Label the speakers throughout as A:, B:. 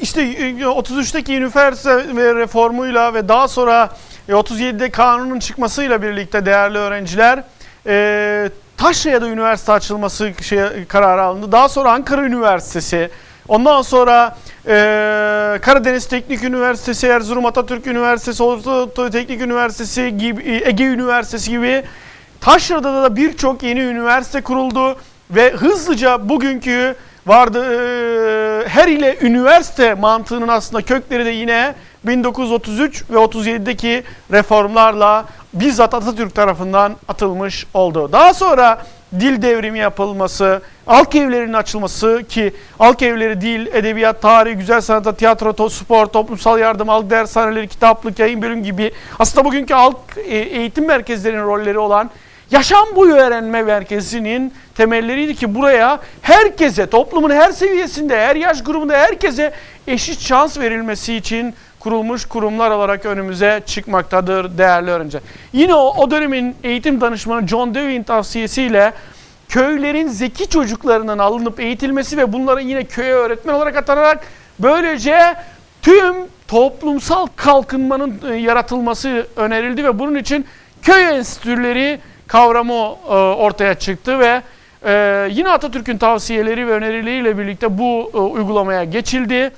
A: işte e, 33'teki üniversite ve reformuyla ve daha sonra e, 37'de kanunun çıkmasıyla birlikte değerli öğrenciler e, Taşra'da üniversite açılması şey, kararı alındı. Daha sonra Ankara Üniversitesi, ondan sonra e, Karadeniz Teknik Üniversitesi, Erzurum Atatürk Üniversitesi, Orta Teknik Üniversitesi gibi, Ege Üniversitesi gibi Taşra'da da birçok yeni üniversite kuruldu ve hızlıca bugünkü vardı her ile üniversite mantığının aslında kökleri de yine 1933 ve 37'deki reformlarla bizzat Atatürk tarafından atılmış oldu. Daha sonra dil devrimi yapılması, halk evlerinin açılması ki halk evleri dil, edebiyat, tarih, güzel sanat, tiyatro, to- spor, toplumsal yardım, halk dershaneleri, kitaplık, yayın bölüm gibi aslında bugünkü halk e, eğitim merkezlerinin rolleri olan Yaşam boyu öğrenme merkezinin temelleriydi ki buraya herkese, toplumun her seviyesinde, her yaş grubunda herkese eşit şans verilmesi için kurulmuş kurumlar olarak önümüze çıkmaktadır değerli öğrenciler. Yine o, o dönemin eğitim danışmanı John Dewey'in tavsiyesiyle köylerin zeki çocuklarının alınıp eğitilmesi ve bunların yine köye öğretmen olarak atanarak böylece tüm toplumsal kalkınmanın e, yaratılması önerildi ve bunun için köy enstitüleri kavramı e, ortaya çıktı ve e, yine Atatürk'ün tavsiyeleri ve önerileriyle birlikte bu e, uygulamaya geçildi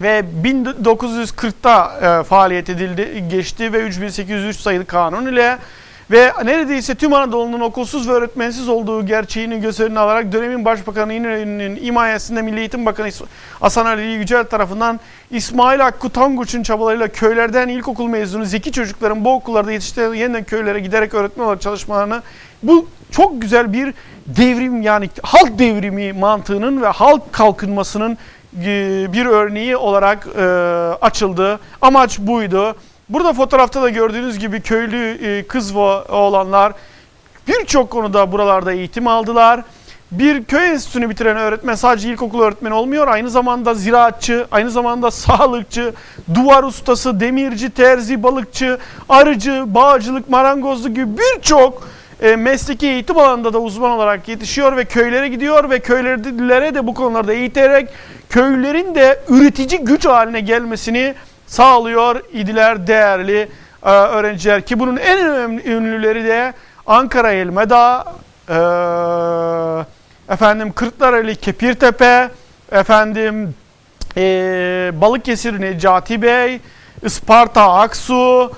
A: ve 1940'ta e, faaliyet edildi, geçti ve 3803 sayılı kanun ile ve neredeyse tüm Anadolu'nun okulsuz ve öğretmensiz olduğu gerçeğini göz önüne alarak dönemin Başbakanı İnönü'nün himayesinde Milli Eğitim Bakanı Hasan Ali Yücel tarafından İsmail Hakkı Tanguç'un çabalarıyla köylerden ilkokul mezunu zeki çocukların bu okullarda yetiştirilen yeniden köylere giderek öğretmen olarak çalışmalarını bu çok güzel bir devrim yani halk devrimi mantığının ve halk kalkınmasının e, bir örneği olarak e, açıldı. Amaç buydu. Burada fotoğrafta da gördüğünüz gibi köylü e, kız ve oğlanlar birçok konuda buralarda eğitim aldılar. Bir köy enstitüsünü bitiren öğretmen sadece ilkokul öğretmeni olmuyor. Aynı zamanda ziraatçı, aynı zamanda sağlıkçı, duvar ustası, demirci, terzi, balıkçı, arıcı, bağcılık, marangozluk gibi birçok e, mesleki eğitim alanında da uzman olarak yetişiyor ve köylere gidiyor ve köylere de bu konularda eğiterek köylerin de üretici güç haline gelmesini sağlıyor idiler değerli e, öğrenciler. Ki bunun en önemli ünlüleri de Ankara Elmeda, e, efendim Kırklareli Kepirtepe, efendim e, Balıkesir Necati Bey, Isparta Aksu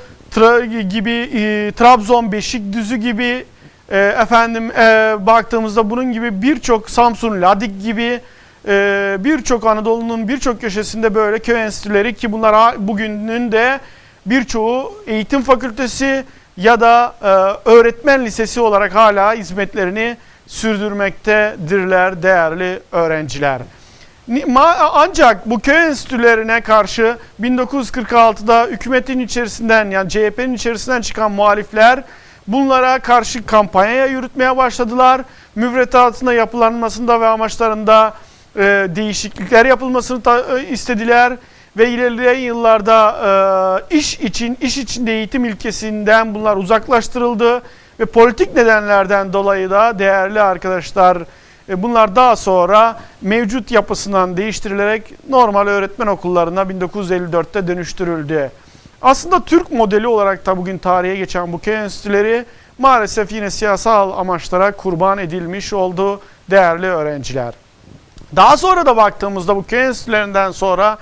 A: gibi e, Trabzon Beşikdüzü gibi e, efendim e, baktığımızda bunun gibi birçok Samsun Ladik gibi e, birçok Anadolu'nun birçok köşesinde böyle köy enstitüleri ki bunlar bugünün de birçoğu eğitim fakültesi ya da e, öğretmen lisesi olarak hala hizmetlerini sürdürmektedirler değerli öğrenciler. Ancak bu köy enstitülerine karşı 1946'da hükümetin içerisinden yani CHP'nin içerisinden çıkan muhalifler bunlara karşı kampanya yürütmeye başladılar. Müfredatında yapılanmasında ve amaçlarında e, değişiklikler yapılmasını ta- e, istediler ve ilerleyen yıllarda e, iş için iş içinde eğitim ilkesinden bunlar uzaklaştırıldı ve politik nedenlerden dolayı da değerli arkadaşlar e, bunlar daha sonra mevcut yapısından değiştirilerek normal öğretmen okullarına 1954'te dönüştürüldü. Aslında Türk modeli olarak da bugün tarihe geçen bu köy enstitüleri maalesef yine siyasal amaçlara kurban edilmiş oldu değerli öğrenciler. Daha sonra da baktığımızda bu köy enstitülerinden sonra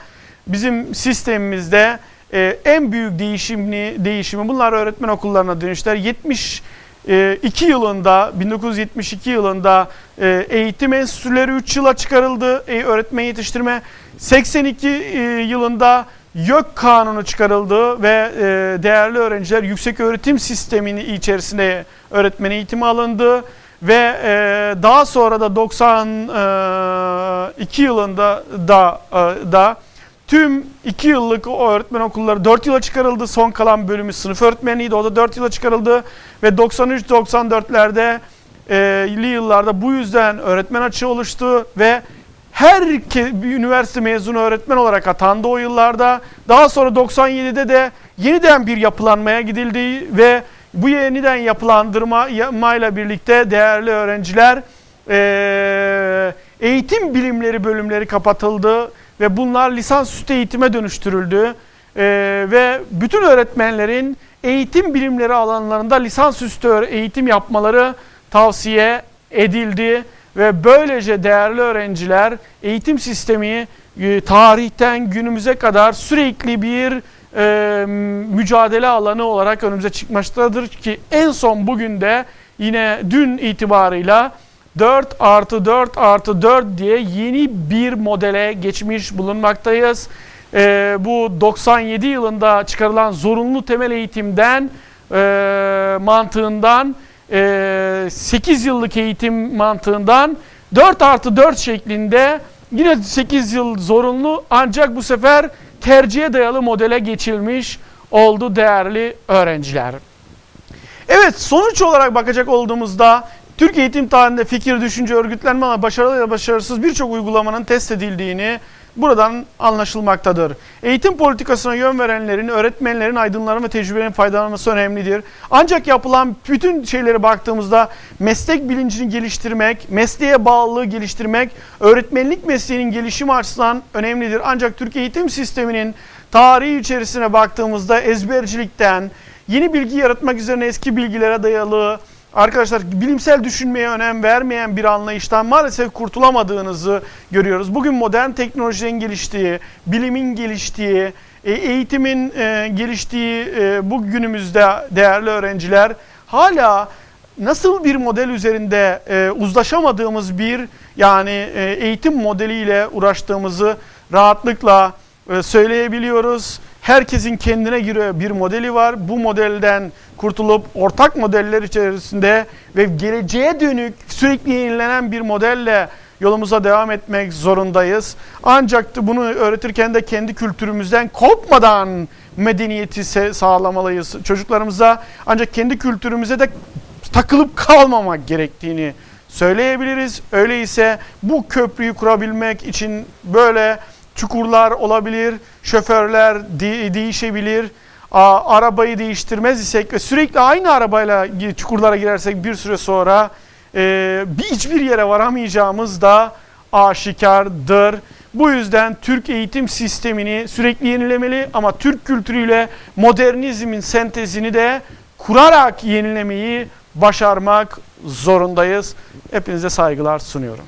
A: bizim sistemimizde e, en büyük değişimini değişimi bunlar öğretmen okullarına dönüşler. 72 yılında 1972 yılında e, eğitim enstitüleri 3 yıla çıkarıldı. E, öğretmen yetiştirme 82 e, yılında YÖK kanunu çıkarıldı ve e, değerli öğrenciler yüksek öğretim sisteminin içerisinde öğretmen eğitimi alındı ve e, daha sonra da 92 yılında da e, da tüm 2 yıllık o öğretmen okulları 4 yıla çıkarıldı. Son kalan bölümü sınıf öğretmeniydi. O da 4 yıla çıkarıldı ve 93-94'lerde e, yıllarda bu yüzden öğretmen açığı oluştu ve her bir üniversite mezunu öğretmen olarak atandı o yıllarda. Daha sonra 97'de de yeniden bir yapılanmaya gidildi ve bu yeniden yapılandırma yapmayla birlikte değerli öğrenciler eee eğitim bilimleri bölümleri kapatıldı ve bunlar lisansüstü eğitime dönüştürüldü. Ee, ve bütün öğretmenlerin eğitim bilimleri alanlarında lisansüstü eğitim yapmaları tavsiye edildi ve böylece değerli öğrenciler eğitim sistemi e, tarihten günümüze kadar sürekli bir e, mücadele alanı olarak önümüze çıkmaktadır ki en son bugün de yine dün itibarıyla 4 artı 4 artı 4 diye yeni bir modele geçmiş bulunmaktayız. Ee, bu 97 yılında çıkarılan zorunlu temel eğitimden e, mantığından e, 8 yıllık eğitim mantığından 4 artı 4 şeklinde yine 8 yıl zorunlu ancak bu sefer tercihe dayalı modele geçilmiş oldu değerli öğrenciler. Evet sonuç olarak bakacak olduğumuzda Türk eğitim tarihinde fikir, düşünce, örgütlenme ama başarılı ya da başarısız birçok uygulamanın test edildiğini buradan anlaşılmaktadır. Eğitim politikasına yön verenlerin, öğretmenlerin, aydınların ve tecrübelerin faydalanması önemlidir. Ancak yapılan bütün şeylere baktığımızda meslek bilincini geliştirmek, mesleğe bağlılığı geliştirmek, öğretmenlik mesleğinin gelişimi açısından önemlidir. Ancak Türk eğitim sisteminin tarihi içerisine baktığımızda ezbercilikten, yeni bilgi yaratmak üzerine eski bilgilere dayalı, arkadaşlar bilimsel düşünmeye önem vermeyen bir anlayıştan maalesef kurtulamadığınızı görüyoruz. Bugün modern teknolojinin geliştiği, bilimin geliştiği, e, eğitimin e, geliştiği e, bu günümüzde değerli öğrenciler hala nasıl bir model üzerinde uzlaşamadığımız bir yani eğitim modeliyle uğraştığımızı rahatlıkla söyleyebiliyoruz. Herkesin kendine göre bir modeli var. Bu modelden kurtulup ortak modeller içerisinde ve geleceğe dönük sürekli yenilenen bir modelle yolumuza devam etmek zorundayız. Ancak bunu öğretirken de kendi kültürümüzden kopmadan medeniyeti sağlamalıyız çocuklarımıza. Ancak kendi kültürümüze de takılıp kalmamak gerektiğini söyleyebiliriz. Öyleyse bu köprüyü kurabilmek için böyle çukurlar olabilir, şoförler de- değişebilir. A- arabayı değiştirmez isek ve sürekli aynı arabayla çukurlara girersek bir süre sonra e, bir hiçbir yere varamayacağımız da aşikardır. Bu yüzden Türk eğitim sistemini sürekli yenilemeli ama Türk kültürüyle modernizmin sentezini de kurarak yenilemeyi başarmak zorundayız. Hepinize saygılar sunuyorum.